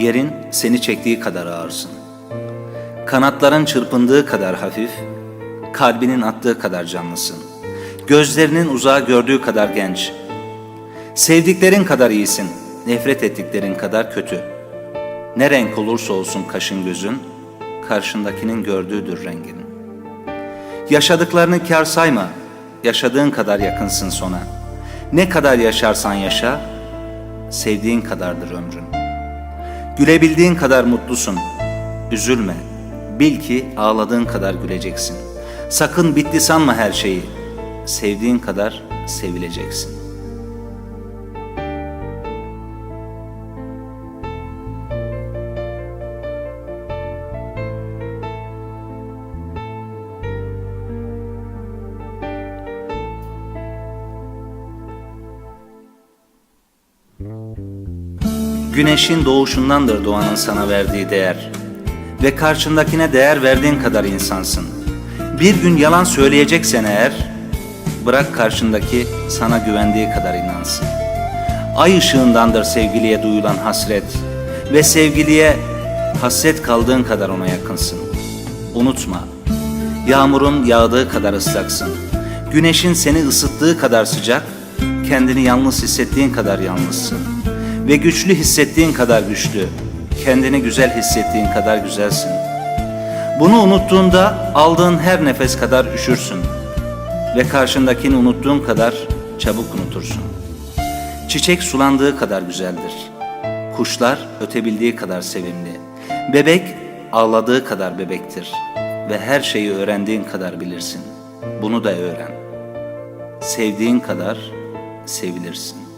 Yerin seni çektiği kadar ağırsın. Kanatların çırpındığı kadar hafif, kalbinin attığı kadar canlısın. Gözlerinin uzağa gördüğü kadar genç. Sevdiklerin kadar iyisin, nefret ettiklerin kadar kötü. Ne renk olursa olsun kaşın gözün, karşındakinin gördüğüdür rengin. Yaşadıklarını kar sayma, yaşadığın kadar yakınsın sona. Ne kadar yaşarsan yaşa, sevdiğin kadardır ömrün. Gülebildiğin kadar mutlusun, üzülme. Bil ki ağladığın kadar güleceksin. Sakın bitti sanma her şeyi. Sevdiğin kadar sevileceksin. Güneşin doğuşundandır doğanın sana verdiği değer. Ve karşındakine değer verdiğin kadar insansın. Bir gün yalan söyleyeceksen eğer, bırak karşındaki sana güvendiği kadar inansın. Ay ışığındandır sevgiliye duyulan hasret ve sevgiliye hasret kaldığın kadar ona yakınsın. Unutma, yağmurun yağdığı kadar ıslaksın. Güneşin seni ısıttığı kadar sıcak, kendini yalnız hissettiğin kadar yalnızsın. Ve güçlü hissettiğin kadar güçlü, kendini güzel hissettiğin kadar güzelsin. Bunu unuttuğunda aldığın her nefes kadar üşürsün ve karşındakini unuttuğun kadar çabuk unutursun. Çiçek sulandığı kadar güzeldir. Kuşlar ötebildiği kadar sevimli. Bebek ağladığı kadar bebektir ve her şeyi öğrendiğin kadar bilirsin. Bunu da öğren. Sevdiğin kadar sevilirsin.